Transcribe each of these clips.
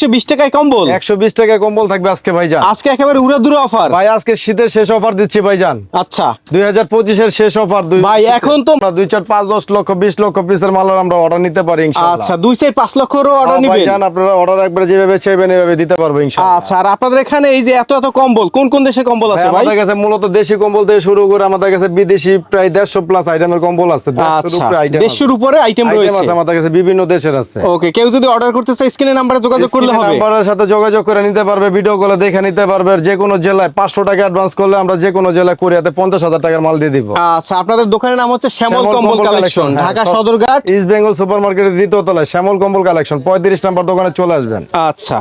একশো বিশ টাকায় কম্বল? একশো বিশ টাকায় কম্বল থাকবে আজকে ভাইজান। আজকে একেবারে উড়া দুরা অফার। ভাই আজকে শীতের শেষ অফার দিচ্ছি ভাইজান। আচ্ছা। দুই হাজার পঁচিশের শেষ অফার দুই ভাই, এখন তো- দুই চার পাঁচ দশ লক্ষ বিশ লক্ষ পিসের মাল আমরা অর্ডার নিতে পারি আচ্ছা দুই সাইড পাঁচ লক্ষেরও অর্ডার হ্যাঁ, নিবেন? আপনারা অর্ডার একবার যেভাবে চাইবেন এভাবে দিতে পারব ইনশাআল্লাহ। আচ্ছা আর আপনাদের এখানে এই যে এত এত কম্বল কোন কোন দেশের কম্বল আছে ভাই, আমাদের কাছে মূলত দেশি কম্বল থেকে শুরু করে আমাদের কাছে বিদেশি প্রায় দেড়শো প্লাস আইটেমের কম্বল আছে দেড়শোর আচ্ছা উপরে আইটেম রয়েছে। আছে আমাদের কাছে বিভিন্ন দেশের আছে। ওকে কেউ যদি অর্ডার করতে চায় স্ক্রিনে নাম্বারে যোগাযোগ করলে হবে। নাম্বারের সাথে যোগাযোগ করে নিতে পারবে ভিডিও কলে দেখে নিতে পারবে যে কোনো জেলায় পাঁচশো টাকা অ্যাডভান্স করলে আমরা যে কোনো জেলায় কোরিয়াতে পঞ্চাশ হাজার টাকার মাল দিয়ে দিব। আচ্ছা আপনাদের দোকানের নাম হচ্ছে শ্যামল কম্বল কালেকশন হ্যাঁ, ঢাকা সদরঘাট। ইস্ট বেঙ্গল সুপার মার্কেটের দ্বিতীয় তলায় শ্যামল কম্বল কালেকশন পঁয়ত্রিশ নাম্বার দোকানে চলে আসবেন। আচ্ছা।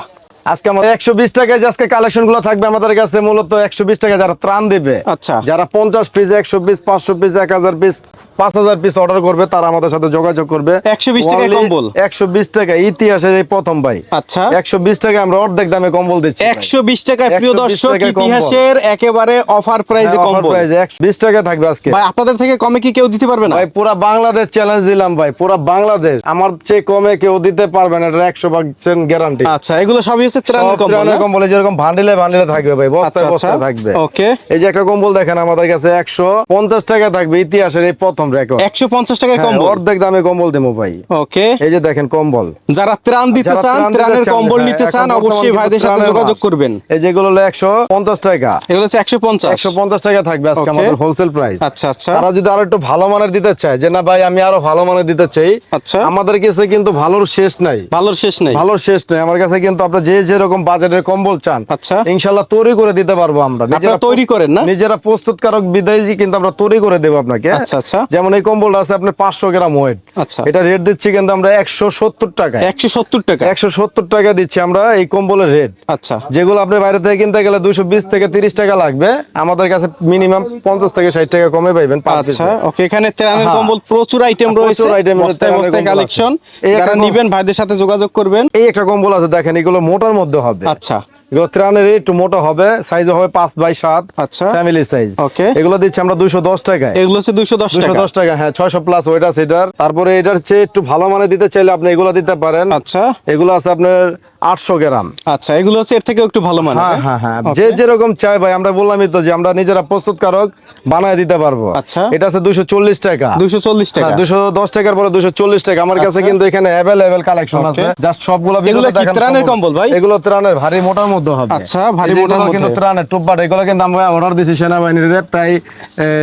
আজকে আমার একশো বিশ টাকায় আজকে কালেকশনগুলো থাকবে আমাদের কাছে মূলত একশো বিশ টাকা যারা ত্রাণ দিবে আচ্ছা। যারা পঞ্চাশ পিস একশো পিস পাঁচশো পিস এক হাজার পিস পাঁচ হাজার পিস অর্ডার করবে তারা আমাদের সাথে যোগাযোগ করবে। 120 টাকায় কম্বল? একশো বিশ টাকা ইতিহাসের এই প্রথম ভাই। আচ্ছা। একশো বিশ টাকা আমরা অর্ধেক দামে কম্বল দিচ্ছি একশো বিশ টাকায় প্রিয় দর্শক ইতিহাসের একেবারে অফার প্রাইজে হ্যাঁ, কম্বল। price এ 120 টাকা থাকবে আজকে। ভাই আপনাদের থেকে কমে কি কেউ দিতে পারবে না? ভাই পুরা বাংলাদেশ চ্যালেঞ্জ দিলাম ভাই পুরা বাংলাদেশ। আমার চেয়ে কমে কেউ দিতে পারবে না এটা একশো পার্সেন্ট গ্যারান্টি আচ্ছা এগুলো সবই হচ্ছে ত্রাণের কম্বল না? কম্বল যেরকম ভান্ডিলে ভান্ডিলে থাকবে ভাই বস্তায় থাকবে। ওকে। এই যে একটা কম্বল দেখেন আমাদের কাছে একশো পঞ্চাশ টাকা থাকবে ইতিহাসের এই প্রথম রেকর্ড একশো পঞ্চাশ টাকায় কম্বল? অর্ধেক দামে কম্বল দেবো ভাই। ওকে। এই যে দেখেন কম্বল। যারা ত্রাণ দিতে চান ত্রাণের কম্বল নিতে চান অবশ্যই ভাইদের সাথে যোগাযোগ করবেন। এই যেগুলো হলো একশো পঞ্চাশ টাকা। এগুলো হচ্ছে একশো পঞ্চাশ। একশো পঞ্চাশ টাকা থাকবে আজকে আমাদের হোলসেল প্রাইস আচ্ছা আচ্ছা। তারা যদি আরও একটু ভালো মানের দিতে চায় যে না ভাই আমি আরও ভালো মানের দিতে চাই আচ্ছা। আমাদের কাছে কিন্তু ভালোর শেষ নাই। ভালোর শেষ নেই। ভালোর শেষ নাই। আমার কাছে কিন্তু আপনার যে যেরকম বাজেটের কম্বল চান আচ্ছা। ইনশাল্লাহ তৈরি করে দিতে পারব আমরা। আপনারা তৈরি করেন না? নিজেরা প্রস্তুতকারক বিদায়ী কিন্তু আমরা তৈরি করে দেবো আপনাকে। আচ্ছা, আচ্ছা। যেমন এই কম্বলটা আছে আপনার পাঁচশো গ্রাম ওয়েট আচ্ছা। এটা রেট দিচ্ছি কিন্তু আমরা একশো সত্তর টাকা একশো সত্তর টাকা? একশো সত্তর টাকা দিচ্ছি আমরা এই কম্বলের রেট আচ্ছা। যেগুলো আপনি বাইরে থেকে কিনতে গেলে দুশো বিশ থেকে তিরিশ টাকা লাগবে। আমাদের কাছে মিনিমাম পঞ্চাশ থেকে ষাট টাকা কমে পাইবেন আচ্ছা ওকে এখানে ত্রাণের হ্যাঁ। কম্বল প্রচুর আইটেম রয়েছে। বস্তায় বস্তায় কালেকশন যারা নিবেন ভাইদের সাথে যোগাযোগ করবেন। এই একটা কম্বল আছে দেখেন এগুলো মোটার মধ্যে হবে। আচ্ছা। গোত্রানের একটু মোটা হবে সাইজ হবে পাঁচ বাই সাত। আচ্ছা। ফ্যামিলি সাইজ ওকে এগুলো দিচ্ছি আমরা দুইশো দশ টাকায়। এগুলো হচ্ছে দুইশো দশ দুশো দশ টাকা হ্যাঁ ছয়শো প্লাস ওইটা আছে এটার। তারপরে এটার চেয়ে একটু ভালো মানে দিতে চাইলে আপনি এগুলো দিতে পারেন। আচ্ছা। এগুলো আছে আপনার আটশো গ্রাম। আচ্ছা এগুলো হচ্ছে এর থেকেও একটু ভালো মানে হ্যাঁ হ্যাঁ? হ্যাঁ যে যেরকম চাই ভাই আমরা বললামই তো যে আমরা নিজেরা প্রস্তুতকারক বানায় দিতে পারব। আচ্ছা। এটা আছে দুশো চল্লিশ টাকা। দুইশো চল্লিশ টাকা। দুশো দশ টাকার পরে দুশো চল্লিশ টাকা। আমার কাছে আচ্ছা। কিন্তু এখানে অ্যাভেলেবেল কালেকশন আছে। জাস্ট সবগুলো এগুলো ত্রাণের কম্বল ভাই? এগুলো ত্রাণের ভারী মোটার মধ্যে হবে। আচ্ছা, ভারী মোটার এগুলো কিন্তু ত্রাণের টুপবাট এগুলো কিন্তু আমরা অর্ডার দিছি সেনাবাহিনীর প্রায়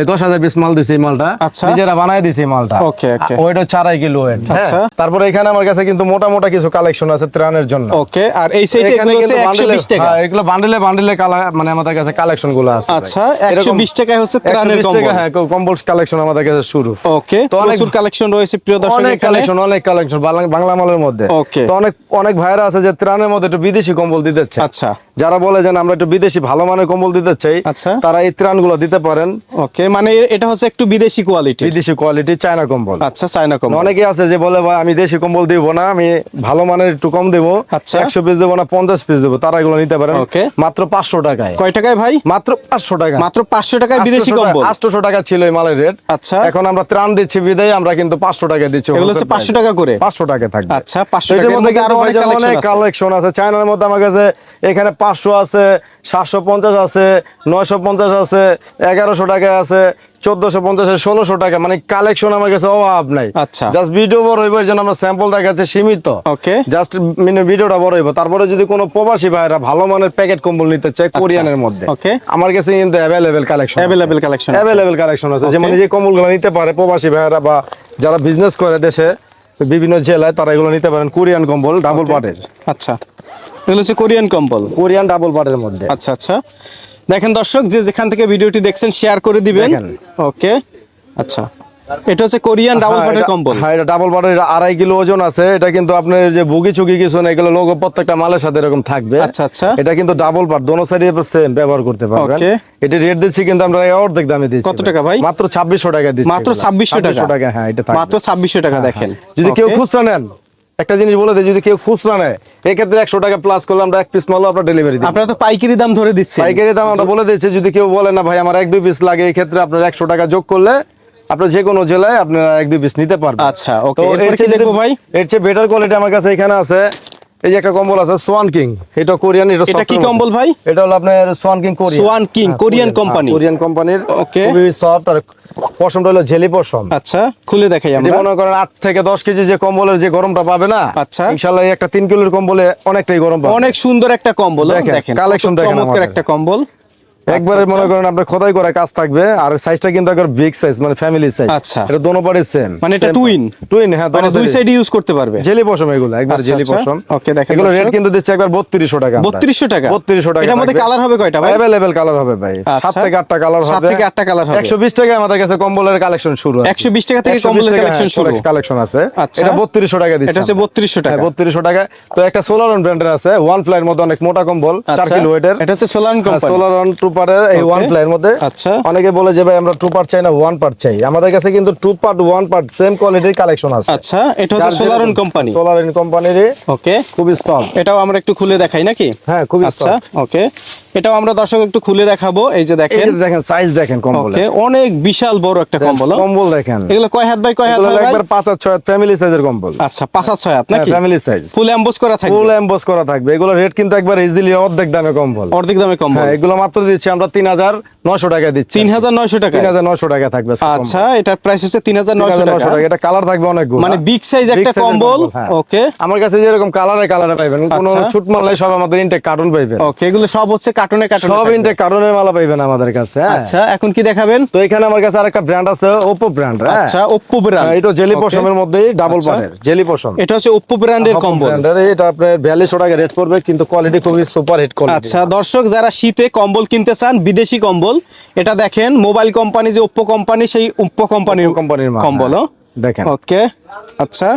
দশ হাজার পিস মাল দিছি মালটা। আচ্ছা। নিজেরা বানাই দিছি মালটা. ওয়েট হচ্ছে আড়াই কিলো ওয়েট আচ্ছা। তারপরে এখানে আমার কাছে কিন্তু মোটা মোটা কিছু কালেকশন আছে ত্রাণের জন্য। ওকে আর এই সাইডে এগুলো হচ্ছে কিন্তু একশো বান্ডেলে বিশ টাকা। হ্যাঁ, এগুলো বান্ডেলে বান্ডেলে মানে আমাদের কাছে কালেকশনগুলো আছে আচ্ছা একশো এরকম বিশ টাকায় হচ্ছে ত্রাণের কম্বল। হ্যাঁ কম্বল কালেকশন আমাদের কাছে শুরু। ওকে তো প্রচুর কালেকশন রয়েছে প্রিয় দর্শক অনেক কালেকশন অনেক কালেকশন বাংলা মালের মধ্যে। Okay. তো অনেক অনেক ভাইরা আছে যে ত্রাণের মধ্যে একটু বিদেশি কম্বল দিতে চায়। আচ্ছা। যারা বলে যে আমরা একটু বিদেশি ভালো মানের কম্বল দিতে চাই আচ্ছা। তারা এই ত্রাণগুলো দিতে পারেন। ওকে মানে এটা হচ্ছে একটু বিদেশি কোয়ালিটি বিদেশি কোয়ালিটি চায়না কম্বল। আচ্ছা চায়না কম্বল। অনেকে আছে যে বলে ভাই আমি দেশি কম্বল দিব না আমি ভালো মানের একটু কম দেবো। আচ্ছা। একশো পিস দেবো না পঞ্চাশ পিস দেবো তারা এগুলো নিতে পারেন. মাত্র পাঁচশো টাকায়। কয় টাকায় ভাই? মাত্র পাঁচশো টাকা। মাত্র পাঁচশো টাকায় বিদেশি কম্বল? আটশো টাকা ছিল এই মালের রেট। আচ্ছা। এখন আমরা ত্রাণ দিচ্ছি বিদায় আমরা কিন্তু পাঁচশো টাকা দিচ্ছি এগুলো হচ্ছে পাঁচশো টাকা করে? পাঁচশো টাকা থাকবে। আচ্ছা, 500 টাকার মধ্যে আরও অনেক আছে। কালেকশন আছে চায়নার মধ্যে আমার কাছে এখানে পাঁচশো আছে সাতশো পঞ্চাশ আছে নয়শো পঞ্চাশ আছে এগারোশো টাকা আছে চোদ্দশো পঞ্চাশ ষোলোশো টাকা। মানে কালেকশন আমার কাছে অভাব নাই। আচ্ছা। জাস্ট ভিডিও বড় হইব এই আমরা স্যাম্পল দেখাচ্ছে সীমিত। ওকে জাস্ট মানে ভিডিওটা বড় হইব। তারপরে যদি কোনো প্রবাসী ভাইরা ভালো মানের প্যাকেট কম্বল নিতে চায় কোরিয়ানের মধ্যে. আমার কাছে কিন্তু available collection available collection available collection আছে। Okay. যেমন যে কম্বলগুলো নিতে পারে প্রবাসী ভাইরা বা যারা বিজনেস করে দেশে বিভিন্ন জেলায় তারা এগুলো নিতে পারেন কোরিয়ান কম্বল ডাবল পার্টের আচ্ছা। এগুলো হচ্ছে কোরিয়ান কম্বল কোরিয়ান ডাবল পার্টের মধ্যে। আচ্ছা আচ্ছা। দেখেন দর্শক যে যেখান থেকে ভিডিওটি দেখছেন শেয়ার করে দিবেন। ওকে আচ্ছা। এটা হচ্ছে কোরিয়ান ডাবল হ্যাঁ, এটা- কম্বল হ্যাঁ এটা ডাবল পার্টের আড়াই কিলো ওজন আছে। এটা কিন্তু আপনার যে বুগি চুগি কিছু না এগুলো লোগো প্রত্যেকটা মালের সাথে এরকম থাকবে। আচ্ছা, আচ্ছা। এটা কিন্তু ডাবল পার্ট দোনো সাইডে সেম ব্যবহার করতে পারবেন। এটা রেট দিচ্ছি কিন্তু আমরা অর্ধেক দামে দিচ্ছি। কত টাকা ভাই? মাত্র ছাব্বিশশো টাকা দিচ্ছি মাত্র এগুলা। ছাব্বিশশো টাকা। টাকা হ্যাঁ এটা মাত্র ছাব্বিশশো টাকা দেখেন। যদি কেউ. খুচরা নেন একটা জিনিস বলে দেয় যদি কেউ খুচরা নেয় এক্ষেত্রে একশো টাকা প্লাস করলে আমরা এক পিস মালও আপনার ডেলিভারি দিই। আপনারা তো পাইকারি দাম ধরে দিচ্ছে পাইকারি দাম আমরা বলে দিচ্ছি যদি কেউ বলে না ভাই আমার এক দুই পিস লাগে এই ক্ষেত্রে আপনার একশো টাকা যোগ করলে আপনার যে কোনো জেলায় আপনারা এক দুই পিস নিতে পারবেন। আচ্ছা, ওকে। এর চেয়ে দেখব ভাই? এর চেয়ে বেটার কোয়ালিটি আমার কাছে এখানে আছে এই যে একটা কম্বল আছে সোয়ান কিং এটা কোরিয়ান এটা এটা কি কম্বল ভাই? এটা হলো আপনার Swan King Korean Swan King, Korean company Korean কোম্পানির ওকে খুবই সফট আর পশমটা হলো জেলি পশম। আচ্ছা খুলে দেখাই আমরা। মনে করেন 8 থেকে দশ কেজি যে কম্বলের যে গরমটা পাবে না আচ্ছা। ইনশাআল্লাহ এই একটা 3 কিলোর কম্বলে অনেকটাই গরম পাবে। অনেক সুন্দর একটা কম্বল দেখেন, কালেকশন দেখেন চমৎকার একটা কম্বল। একবারে আচ্ছা, মনে করেন আপনার খোদাই করা কাজ থাকবে আর সাইজটা কিন্তু একবার বিগ সাইজ মানে ফ্যামিলি সাইজ আচ্ছা। এটা দোনো পারে সেম মানে এটা twin? টুইন হ্যাঁ মানে দুই সাইড ইউজ করতে পারবে জেলি পশম এগুলো একবার আচ্ছা, জেলি আচ্ছা। পশম Okay, দেখেন এগুলো রেট কিন্তু দিচ্ছে একবার 3200 টাকা 3200 টাকা? 3200 টাকা এটার মধ্যে colour হবে কয়টা ভাই? Available colour হবে ভাই আচ্ছা। সাত থেকে আটটা কালার সাত হবে থেকে আটটা colour হবে। 120 টাকা আমাদের কাছে কম্বলের কালেকশন শুরু আছে। 120 টাকা থেকে কম্বলের হ্যাঁ, শুরু। কালেকশন আছে আচ্ছা। এটা 3200 টাকা দিচ্ছে এটা হচ্ছে 3200 টাকা। 3200 টাকা তো একটা সোলারন ব্র্যান্ডের আছে ওয়ান ফ্লাইয়ের মধ্যে অনেক মোটা কম্বল 4 আচ্ছা, কিলো ওয়েটের এটা হচ্ছে সোলারন কোম্পানি সোলারন টুপারের এই. ওয়ান প্লাইয়ের মধ্যে। আচ্ছা। অনেকে বলে যে ভাই আমরা টু পার্ট চাই না ওয়ান পার্ট চাই। আমাদের কাছে কিন্তু two part one part same কোয়ালিটির কালেকশন আছে। আচ্ছা এটা হচ্ছে সোলারন কোম্পানি সোলারন কোম্পানির ওকে খুবই স্ট্রং এটাও আমরা একটু খুলে দেখাই নাকি? হ্যাঁ, খুবই আচ্ছা ওকে এটাও আমরা দর্শক একটু খুলে দেখাবো। এই যে দেখেন। দেখেন সাইজ দেখেন কম্বল অনেক বিশাল বড় একটা কম্বল হ্যাঁ? কম্বল দেখেন। এগুলো কয় হাত বাই কয় হাত? একবার পাঁচ আর ছয় হাত ফ্যামিলি সাইজের কম্বল। আচ্ছা পাঁচ হাত ছয় হাত নাকি? ফ্যামিলি সাইজ ফুল এমবোস করা থাকবে। ফুল এমবস করা থাকবে। এগুলো রেট কিন্তু একবার ইজিলি অর্ধেক দামে কম্বল। অর্ধেক দামে কম্বল। হ্যাঁ এগুলো মাত্র দিচ্ছি আমরা তিন হাজার নশো টাকা দিচ্ছি। তিন হাজার নয়শো টাকা তিন হাজার নশো টাকা থাকবে আচ্ছা এটার প্রাইস হচ্ছে তিন হাজার নয়শো 3900 টাকা। এটা কালার থাকবে অনেকগুলো মানে big size একটা কম্বল, ওকে। হ্যাঁ। আমার কাছে যেরকম কালারে কালারে পাইবেন কোনো আচ্ছা। ছুট মাল নাই সব আমাদের ইনটেক কার্টুন পাইবেন। ওকে এগুলো সব হচ্ছে কার্টুনে কার্টুনে সব। ইনটেক কার্টুনের মালা পাইবেন আমাদের কাছে হ্যাঁ? আচ্ছা এখন কি দেখাবেন? তো এখানে আমার কাছে আরেকটা ব্র্যান্ড আছে ওপো ব্র্যান্ড আচ্ছা ব্র্যান্ড এটা জেলি পশমের মধ্যেই ডাবল। পাটের জেলি পশম এটা হচ্ছে ব্র্যান্ডের এটা আপনার টাকা রেট করবে কিন্তু কোয়ালিটি খুবই সুপার হিট কোয়ালিটি আচ্ছা দর্শক যারা শীতে কম্বল কিনতে চান বিদেশি কম্বল এটা দেখেন মোবাইল কোম্পানি যে ওপ্পো কোম্পানি সেই ওপ্পো কোম্পানির কোম্পানির কম্বল হ্যাঁ। দেখেন। ওকে আচ্ছা।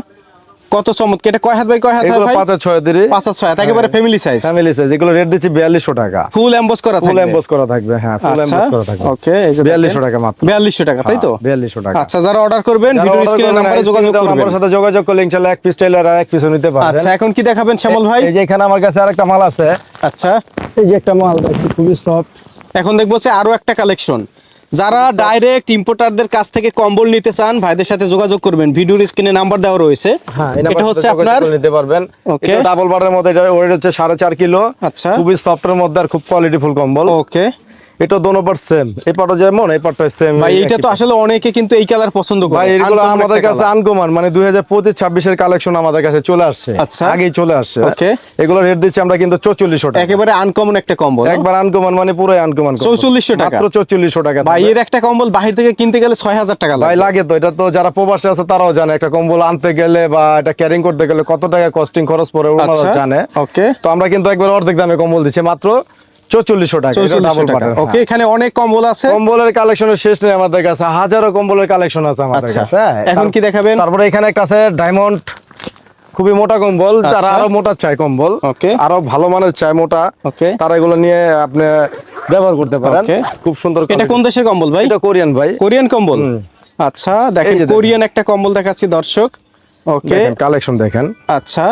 কত চমৎকার এটা কয় হাত বাই কয় হাত হয় এগুলো ভাই? পাঁচ আর ছয় দিরি পাঁচ হাত ছয় হাত একেবারে ফ্যামিলি সাইজ ফ্যামিলি সাইজ এগুলো রেট দিচ্ছি বিয়াল্লিশশো টাকা। ফুল এমবোস করা ফুল থাকবে। এমবোস করা থাকবে হ্যাঁ ফুল আচ্ছা এমবোস করা থাকবে। ওকে এই যে বিয়াল্লিশশো টাকা মাত্র। বিয়াল্লিশশো টাকা তাই তো? হ্যাঁ, 4200 টাকা। আচ্ছা যারা অর্ডার করবেন ভিডিও করবেন, নাম্বারে যোগাযোগ করবেন। নাম্বারের সাথে যোগাযোগ করলে ইনশাআল্লাহ এক পিস টেলার আর এক পিস নিতে পারবেন আচ্ছা এখন কি দেখাবেন শ্যামল ভাই? এই যে এখানে আমার কাছে আরেকটা মাল আছে। আচ্ছা। এই যে একটা মাল দেখছি খুবই সফট এখন দেখব হচ্ছে আরও একটা কালেকশন যারা ডাইরেক্ট ইম্পোর্টারদের কাছ থেকে কম্বল নিতে চান ভাইদের সাথে যোগাযোগ করবেন। ভিডিওর স্ক্রিনে নাম্বার দেওয়া রয়েছে। হ্যাঁ এটা হচ্ছে আপনার নিতে পারবেন। ওকে ডাবল বারের মধ্যে এটা ওয়েট হচ্ছে সাড়ে চার কিলো। আচ্ছা। খুবই সফটের মধ্যে আর খুব কোয়ালিটি ফুল কম্বল। ওকে এটা দোনো পার সেম এই যেমন এই সেম ভাই এইটা তো আসলে অনেকে কিন্তু এই কালার পছন্দ করে। ভাই এগুলো আমাদের কাছে। আনকমান মানে দুই হাজার পঁচিশ ছাব্বিশের কালেকশন আমাদের কাছে চলে আসছে। আচ্ছা। আগেই চলে আসছে। Okay. এগুলো রেট দিচ্ছি আমরা কিন্তু চৌচল্লিশশো টাকা। একেবারে আনকমন একটা কম্বল। একবার আনকমান মানে পুরো আনকমান 4400 টাকা। মাত্র চৌচল্লিশশো টাকা ভাই এর একটা কম্বল বাহির থেকে কিনতে গেলে ছয় হাজার টাকা ভাই লাগে লাগে তো। এটা তো যারা প্রবাসে আছে তারাও জানে। একটা কম্বল আনতে গেলে বা এটা ক্যারিং করতে গেলে কত টাকা কস্টিং খরচ পড়ে ওনারা আচ্ছা। জানে। ওকে। তো আমরা কিন্তু একবার অর্ধেক দামে কম্বল দিচ্ছি। মাত্র চৌচল্লিশশো টাকা ওকে। এখানে অনেক কম্বল আছে কম্বলের কালেকশনের শেষ নেই আমাদের কাছে হাজারো কম্বলের কালেকশন আছে আমাদের আচ্ছা। কাছে হ্যাঁ। এখন কি দেখাবেন? তারপরে এখানে একটা আছে ডায়মন্ড খুবই মোটা কম্বল আচ্ছা। আরও মোটা চায় কম্বল আরও ভালো মানের চায় মোটা. তারা এগুলো নিয়ে আপনি ব্যবহার করতে পারেন. খুব সুন্দর এটা কোন দেশের কম্বল ভাই এটা কোরিয়ান ভাই কোরিয়ান কম্বল আচ্ছা দেখেন কোরিয়ান একটা কম্বল দেখাচ্ছি দর্শক ওকে কালেকশন দেখেন আচ্ছা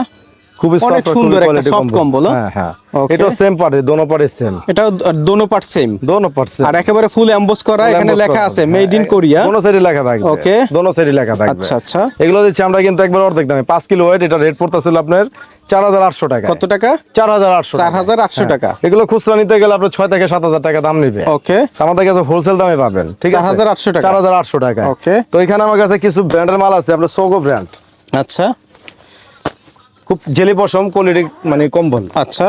খুবই অনেক সুন্দর একটা quality কম্বল, হ্যাঁ হ্যাঁ। এটা সেম পারে দোনো পারে সেম এটাও দোনো পার্ট সেম দোনো পারে আর একেবারে ফুল এমবোস করা এখানে লেখা আছে মেড ইন কোরিয়া দোনো সাইডে লেখা থাকবে। Okay. দোনো সাইডে লেখা থাকবে। আচ্ছা, আচ্ছা। এগুলো দিচ্ছি আমরা কিন্তু একবার অর্ধেক দামে। পাঁচ কিলো ওয়েট এটা রেট পড়তেছিল আপনার চার হাজার আটশো টাকা কত টাকা? চার হাজার আটশো চার হাজার আটশো টাকা। এগুলো খুচরা নিতে গেলে আপনার ছয় থেকে সাত হাজার টাকা দাম নিবে। ওকে আমাদের কাছে হোলসেল দামে পাবেন ঠিক আছে? 4,800 টাকা। চার হাজার আটশো টাকা Okay. তো এখানে আমার কাছে কিছু ব্র্যান্ডের মাল আছে আপনার সোগো ব্র্যান্ড আচ্ছা। খুব জেলি পশম কোয়ালিটি মানে কম্বল। আচ্ছা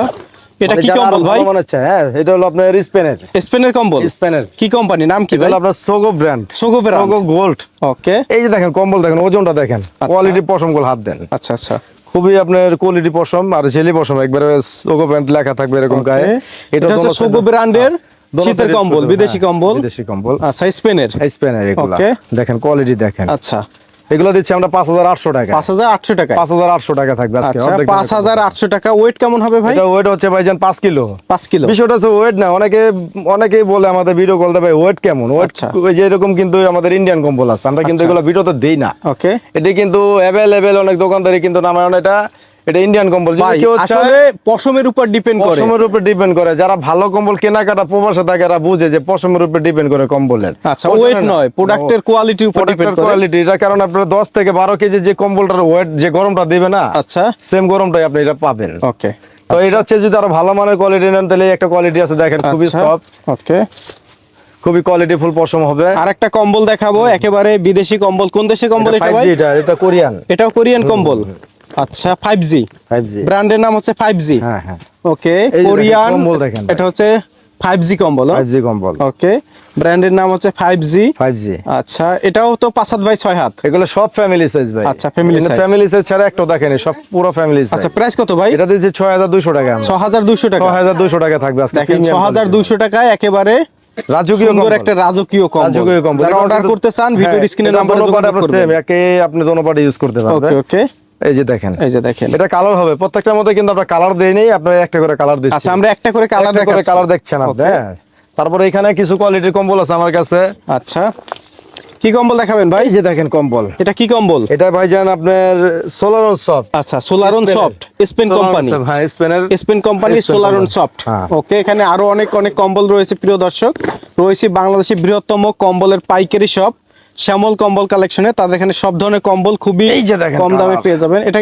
এটা মানে কি কম্বল ভাই? মানের চায়, হ্যাঁ এটা হলো আপনার স্পেনের। স্পেনের কম্বল? স্পেনের। কি কোম্পানি? নাম কি ভাই? আপনার Sogo brand. Sogo brand? Sogo gold. Okay. এই যে দেখেন কম্বল দেখেন ওজনটা দেখেন। কোয়ালিটি পশমগুলো হাত দেন। আচ্ছা আচ্ছা। খুবই আপনার কোয়ালিটি পশম আর জেলি পশম একবারে সোগো ব্র্যান্ড লেখা থাকবে এরকম গায়ে। এটা হচ্ছে সোগো ব্র্যান্ডের হ্যাঁ, শীতের কম্বল বিদেশি হ্যাঁ, কম্বল। বিদেশি কম্বল। আচ্ছা স্পেনের। স্পেনের এগুলো। দেখেন কোয়ালিটি দেখেন। আচ্ছা। এগুলো দিচ্ছি আমরা পাঁচ হাজার আটশো টাকা। পাঁচ হাজার আটশো টাকা পাঁচ হাজার আটশো টাকা থাকবে আচ্ছা পাঁচ হাজার আটশো টাকা ওয়েট কেমন হবে ভাই? ওয়েট হচ্ছে ভাইজান পাঁচ কিলো। পাঁচ কিলো। বিষয়টা হচ্ছে ওয়েট না অনেকে অনেকেই বলে আমাদের ভিডিও কল ভাই ওয়েট কেমন? ওয়েট আচ্ছা। যে এরকম কিন্তু আমাদের ইন্ডিয়ান কম্বল আছে আমরা কিন্তু এগুলো ভিডিও ভিডিওতে দেই না। ওকে এটি কিন্তু অ্যাভেলেবেল অনেক দোকানদারি কিন্তু নামায় না এটা এটা ইন্ডিয়ান কম্বল আসলে পশমের উপর ডিপেন্ড করে। পশমের উপর ডিপেন্ড করে। যারা ভালো কম্বল কেনাকাটা প্রবাসে থাকে এরা বুঝে যে পশমের উপর ডিপেন্ড করে কম্বলের। আচ্ছা ওয়েট নয় প্রোডাক্টের কোয়ালিটির উপর ডিপেন্ড করে। কোয়ালিটি এটা কারণ আপনার দশ থেকে বারো কেজি যে কম্বলটার ওয়েট যে গরমটা দিবে না আচ্ছা। সেম গরমটাই আপনি এটা পাবেন। ওকে তো এটা হচ্ছে যদি আরও ভালো মানের কোয়ালিটি নেন তাহলে একটা কোয়ালিটি আছে দেখেন খুবই আচ্ছা সফট ওকে খুবই কোয়ালিটি ফুল পশম হবে। আর একটা কম্বল দেখাবো একেবারে বিদেশি কম্বল। কোন দেশের কম্বল এটা ভাই? এটা এটা কোরিয়ান। এটাও কোরিয়ান কম্বল? আচ্ছা ফাইভ জি 5G ব্র্যান্ডের নাম হচ্ছে ফাইভ জি হ্যাঁ হ্যাঁ। ওকে কোরিয়ান কম্বল দেখেন। এটা হচ্ছে ফাইভ জি কম্বল 5G কম্বল। ওকে ব্র্যান্ডের নাম হচ্ছে ফাইভ জি 5G আচ্ছা এটাও তো পাঁচ হাত বাই ছয় হাত। এগুলো সব ফ্যামিলি সাইজ ভাই। আচ্ছা, family size। ফ্যামিলি সাইজ ছাড়া একটাও দেখেনি সব পুরো ফ্যামিলি সাইজ আচ্ছা প্রাইস কত ভাই? এটা হাজার দুইশো টাকা ছ হাজার দুশো টাকা। ছয় হাজার দুইশো টাকা থাকবে আজকে দেখেন ছ premium হাজার quality। দুশো টাকায় একেবারে রাজকীয় কম্বল। একটা রাজকীয় কম্বল। রাজকীয় কম্বল। যারা অর্ডার করতে চান ভিডিওর হ্যাঁ, স্ক্রিনে নাম্বারে দোনো যোগাযোগ করবেন। একে আপনি দোনো পাটে ইউজ করতে পারবেন। ওকে ওকে এই যে দেখেন। এই যে দেখেন। এটা কালার হবে। প্রত্যেকটার মধ্যে কিন্তু আমরা কালার দেই নেই আপনার একটা করে কালার দিচ্ছি আচ্ছা আমরা একটা করে কালার করে দেখাচ্ছি। কালার দেখছেন আপনি হ্যাঁ। তারপরে এখানে কিছু কোয়ালিটির কম্বল আছে আমার কাছে। আচ্ছা। কি কম্বল দেখাবেন ভাই? যে দেখেন কম্বল। এটা কি কম্বল? এটা ভাইজান আপনার সোলারন সফট আচ্ছা সোলারন সফট স্পেন কোম্পানি হ্যাঁ স্পেনের স্পেন কোম্পানি সোলারন সফট। ওকে এখানে আরও অনেক অনেক কম্বল রয়েছে প্রিয় দর্শক। রয়েছে বাংলাদেশের বৃহত্তম কম্বলের পাইকারি শপ শ্যামল কম্বল কালেকশনে তাদের এখানে সব ধরনের কম্বল খুবই কম দামে পেয়ে যাবেন। এটা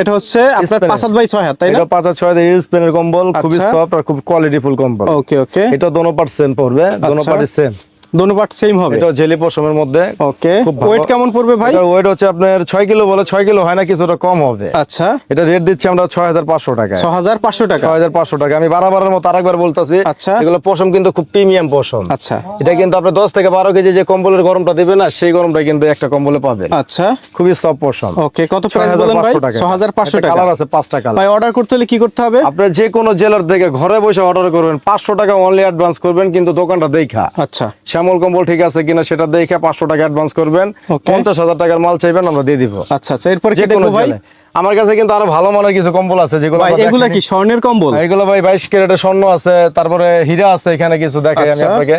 এটা হচ্ছে আপনার। পাঁচ হাত বাই ছয় হাত তাই না? এটা পাঁচ হাত ছয় হাত স্পেনের কম্বল খুবই আচ্ছা। সফট আর খুব কোয়ালিটি ফুল কম্বল। ওকে ওকে এটা দোনো পার্ট সেম পড়বে দোনো পার্ট সেম দোনো পার্ট সেম হবে? এটা জেলি পশমের মধ্যে। ওকে ওয়েট কেমন পড়বে ভাই? এটার ওয়েট হচ্ছে আপনার ছয় কিলো বলে ছয় কিলো হয় না কিছুটা কম হবে। আচ্ছা। এটা রেট দিচ্ছি আমরা ছয় হাজার পাঁচশো টাকা ছ হাজার পাঁচশো টাকা। ছয় হাজার পাঁচশো টাকা। আমি বারবারের মতো আরেকবার বলতেছি আচ্ছা। এগুলো পশম কিন্তু খুব প্রিমিয়াম পশম। আচ্ছা। এটা কিন্তু আপনি দশ থেকে বারো কেজি যে কম্বলের গরমটা দিবে না সেই গরমটা কিন্তু একটা কম্বলে পাবেন। আচ্ছা। খুবই সফট পশম। ওকে কত প্রাইস বলেন ভাই? ছ হাজার পাঁচশো টাকা। কালার আছে কালার ভাই অর্ডার করতে হলে কি করতে হবে? আপনার যে কোনো জেলার থেকে ঘরে বসে অর্ডার করবেন পাঁচশো টাকা অনলি অ্যাডভান্স করবেন কিন্তু দোকানটা দেখা। আচ্ছা। শ্যামল কম্বল ঠিক আছে কিনা সেটা দেখে পাঁচশো টাকা অ্যাডভান্স করবেন। পঞ্চাশ হাজার টাকার মাল চাইবেন আমরা দিয়ে দিব। আচ্ছা আচ্ছা এরপর যে কোনো ভাই? আমার কাছে কিন্তু আরও ভালো মানের কিছু কম্বল আছে যেগুলো এগুলা। কি স্বর্ণের কম্বল? এগুলো ভাই বাইশ ক্যারেটের স্বর্ণ আছে তারপরে হীরা আছে এখানে কিছু দেখাই আমি আচ্ছা। আপনাকে।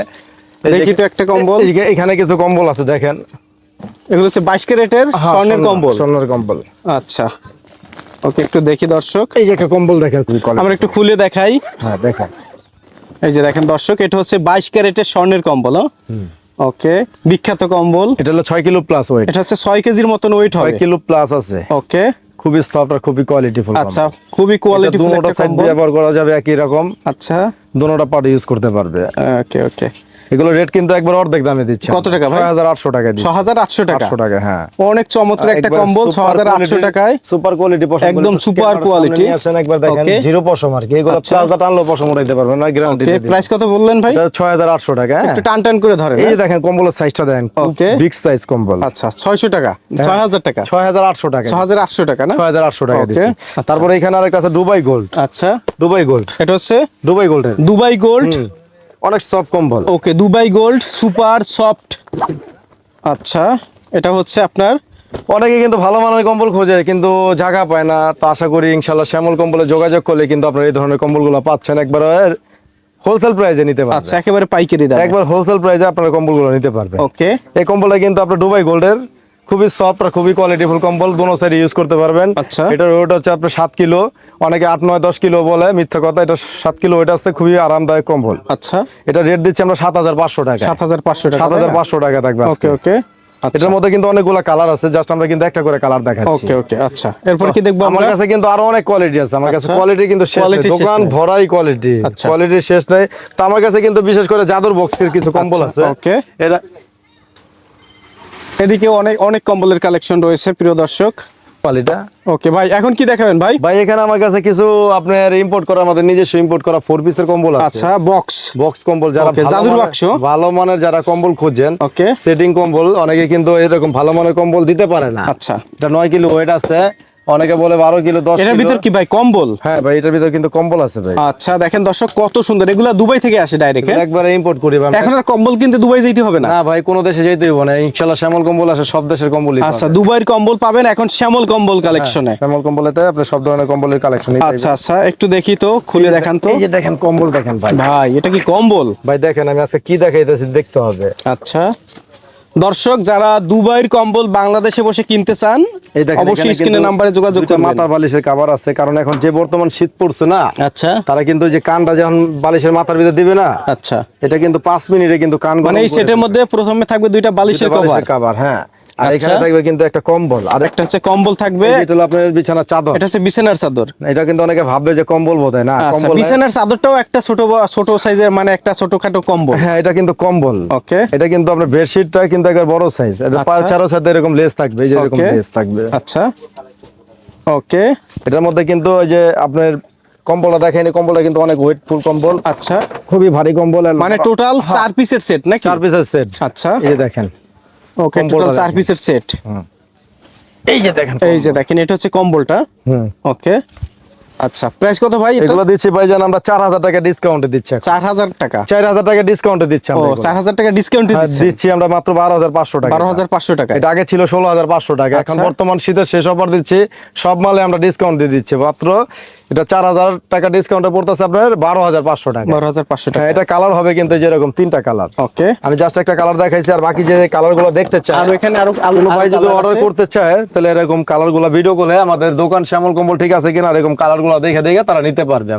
দেখি তো একটা কম্বল। এখানে কিছু কম্বল আছে দেখেন। এগুলো হচ্ছে বাইশ ক্যারেটের হ্যাঁ, স্বর্ণের কম্বল। স্বর্ণের কম্বল। আচ্ছা। ওকে একটু দেখি দর্শক। এই যে একটা কম্বল দেখেন। আমরা একটু খুলে দেখাই। হ্যাঁ দেখেন। এই যে দেখেন দর্শক এটা হচ্ছে বাইশ ক্যারেটের স্বর্ণের কম্বল ওকে বিখ্যাত কম্বল। এটা হলো ছয় কিলো প্লাস ওয়েট এটা হচ্ছে ছয় কেজির মতন ওয়েট হয় কিলো প্লাস আছে। ওকে। খুবই সফট আর খুবই কোয়ালিটি ফুল আচ্ছা খুবই কোয়ালিটি একটা সাইড ব্যবহার করা যাবে একই রকম। আচ্ছা। দুটোটা পার্ট ইউজ করতে পারবে। ওকে ওকে। এগুলো রেট কিন্তু একবার অর্ধেক দামে দিচ্ছে কত টাকা ভাই? ছয় হাজার আটশো টাকা ছ হাজার আটশো টাকা আটশো টাকা হ্যাঁ অনেক চমৎকার একটা কম্বল ছ হাজার আটশো টাকায় সুপার কোয়ালিটি পশম একদম super quality। আসেন একবার দেখেন জিরো পশম আর কি এগুলো আচ্ছা। প্লাস টানলো পশম উঠাইতে পারবেন না গ্যারান্টি ওকে প্রাইস কত বললেন ভাই ছয় হাজার আটশো টাকা হ্যাঁ? একটু টান টান করে ধরেন এই হ্যাঁ? দেখেন কম্বলের সাইজটা দেখেন Okay. বিগ সাইজ কম্বল আচ্ছা ছয়শো টাকা হ্যাঁ। ছয় হাজার টাকা ছয় হাজার আটশো টাকা ছ হাজার আটশো টাকা না ছয় হাজার আটশো টাকা Okay. দিচ্ছি আচ্ছা। তারপরে এখানে আরেকটা আছে দুবাই গোল্ড আচ্ছা দুবাই গোল্ড এটা হচ্ছে দুবাই গোল্ডের দুবাই গোল্ড অনেক সফট কম্বল। Okay Dubai gold super soft আচ্ছা এটা হচ্ছে আপনার? অনেকে কিন্তু ভালো মানের কম্বল খোঁজে কিন্তু জায়গা পায় না। তো আশা করি ইনশাল্লাহ শ্যামল কম্বলে যোগাযোগ করলে কিন্তু আপনারা এই ধরনের কম্বলগুলো পাচ্ছেন। একবার হোলসেল প্রাইসে নিতে পারবেন। আচ্ছা একেবারে পাইকারি দাম। একবার হোলসেল প্রাইসে আপনারা কম্বলগুলো নিতে পারবেন। ওকে এই কম্বলটা কিন্তু আপনার দুবাই গোল্ডের খুবই সফট আর খুবই কোয়ালিটিফুল কম্বল দোনো সাইড ইউজ করতে পারবেন। আচ্ছা। এটার ওয়েট হচ্ছে আপনার সাত কিলো। অনেকে আট নয় দশ কিলো বলে মিথ্যা কথা এটা সাত কিলো ওয়েট আসছে খুবই আরামদায়ক কম্বল। আচ্ছা। এটা রেট দিচ্ছি আমরা সাত হাজার পাঁচশো টাকা সাত হাজার পাঁচশো টাকা সাত হাজার পাঁচশো টাকা থাকবে ওকে ওকে। আচ্ছা। এটার মধ্যে কিন্তু অনেকগুলো কালার আছে জাস্ট আমরা কিন্তু একটা করে কালার দেখাচ্ছি। ওকে ওকে আচ্ছা। এরপর কি দেখব আমার? কাছে কিন্তু আরও অনেক কোয়ালিটি আছে আমার কাছে আচ্ছা। কোয়ালিটি কিন্তু শেষ নেই। দোকান ভরাই কোয়ালিটি আচ্ছা। কোয়ালিটি শেষ নেই। তো আমার কাছে কিন্তু বিশেষ করে জাদুর বক্সের কিছু কম্বল আচ্ছা, আছে। okay. এটা এদিকে অনেক অনেক কম্বলের কালেকশন রয়েছে প্রিয় দর্শক। কোয়ালিটা? ওকে ভাই এখন কি দেখাবেন ভাই? ভাই এখানে আমার কাছে কিছু আপনার ইম্পোর্ট করা আমাদের নিজস্ব ইম্পোর্ট করা ফোর পিসের কম্বল আছে। আচ্ছা বক্স বক্স কম্বল যারা ভালো জাদুর মানের- বাক্স? ভালো মানের যারা কম্বল খোঁজেন ওকে। সেটিং কম্বল অনেকে কিন্তু এরকম ভালো মানের কম্বল দিতে পারে না। আচ্ছা। এটা নয় কিলো ওয়েট আছে অনেকে বলে বারো কিলো দশ এটার ভিতর কি ভাই কম্বল? হ্যাঁ ভাই এটার ভিতর কিন্তু কম্বল আছে ভাই। আচ্ছা দেখেন দর্শক কত সুন্দর। এগুলা দুবাই থেকে আসে ডাইরেক্ট একবারে ইম্পোর্ট করি ভাই। এখন আর কম্বল কিনতে দুবাই যেতে হবে না? না ভাই কোনো দেশে যেতে হইব না। ইনশাল্লাহ শ্যামল কম্বল আছে সব দেশের কম্বলই আচ্ছা দুবাইয়ের কম্বল পাবেন এখন শ্যামল কম্বল কালেকশনে শ্যামল কম্বলেতে আপনি সব ধরনের কম্বলের কালেকশন আচ্ছা আচ্ছা একটু দেখি তো খুলে দেখান তো। এই যে দেখেন কম্বল দেখেন ভাই। ভাই এটা কি কম্বল? ভাই দেখেন আমি আজকে কি দেখাইতেছি দেখতে হবে। আচ্ছা। দর্শক যারা দুবাইয়ের কম্বল বাংলাদেশে বসে কিনতে চান অবশ্যই এখানে স্ক্রিনের নাম্বারে যোগাযোগ করে মাথার বালিশের কাবার আছে কারণ এখন যে বর্তমান শীত পড়ছে না আচ্ছা। তারা কিন্তু যে কানটা যখন বালিশের মাথার ভিতরে দিবে না আচ্ছা। এটা কিন্তু পাঁচ মিনিটে কিন্তু কান মানে এই সেটের মধ্যে প্রথমে থাকবে দুইটা বালিশের কভার কাভার হ্যাঁ। আর আচ্ছা। এখানে থাকবে কিন্তু একটা কম্বল। আর একটা হচ্ছে কম্বল থাকবে। এটা হলো আপনার বিছানার চাদর। এটা হচ্ছে বিছানার চাদর। এটা কিন্তু অনেকে ভাববে যে কম্বল বোধহয় না আচ্ছা কম্বল বিছানার চাদরটাও একটা ছোট ছোট সাইজের মানে একটা ছোটখাটো কম্বল। হ্যাঁ এটা কিন্তু কম্বল। ওকে। এটা কিন্তু আপনার বেডশিটটা কিন্তু একবার বড় সাইজ। এটা আচ্ছা। পাঁচ চারো সাথে এরকম লেস থাকবে এই যে এরকম লেস থাকবে। আচ্ছা। ওকে। এটার মধ্যে কিন্তু ওই যে আপনার কম্বলটা দেখেন কম্বলটা কিন্তু অনেক ওয়েটফুল কম্বল। আচ্ছা। খুবই ভারী কম্বল। মানে টোটাল চার পিসের সেট নাকি? চার পিসের সেট আচ্ছা। এই দেখেন। ওকে টোটাল চার পিসের সেট এই যে দেখেন এই যে দেখেন এটা হচ্ছে কম্বলটা। হুম। ওকে আচ্ছা প্রাইস কত ভাই এগুলো দিচ্ছি ভাইজান আমরা চার হাজার টাকা ডিসকাউন্টে দিচ্ছি এখন। চার হাজার টাকা? চার হাজার টাকা ডিসকাউন্টে দিচ্ছি আমরা। চার হাজার টাকা ডিসকাউন্ট হ্যাঁ, দিচ্ছে দিচ্ছি আমরা মাত্র বারো হাজার পাঁচশো টাকা। বারো হাজার পাঁচশো টাকা। এটা আগে ছিল ষোলো হাজার পাঁচশো টাকা। এখন আচ্ছা। বর্তমান শীতের শেষ অফার দিচ্ছি সব মালে আমরা ডিসকাউন্ট দিয়ে দিচ্ছি। মাত্র এটা চার হাজার টাকা ডিসকাউন্টে পড়তেছে আপনার বারো হাজার পাঁচশো টাকা। বারো হাজার পাঁচশো টাকা। হ্যাঁ এটা কালার হবে কিন্তু যেরকম তিনটা কালার ওকে। আমি জাস্ট একটা কালার দেখাইছি আর বাকি যে কালারগুলো দেখতে চাই। আর এখানে আরও কোনো ভাই যদি অর্ডার করতে চায় তাহলে এরকম কালারগুলো ভিডিও করে আমাদের দোকান শ্যামল কম্বল ঠিক আছে কিনা এরকম কালারগুলো দেখে দেখে তারা নিতে পারবে।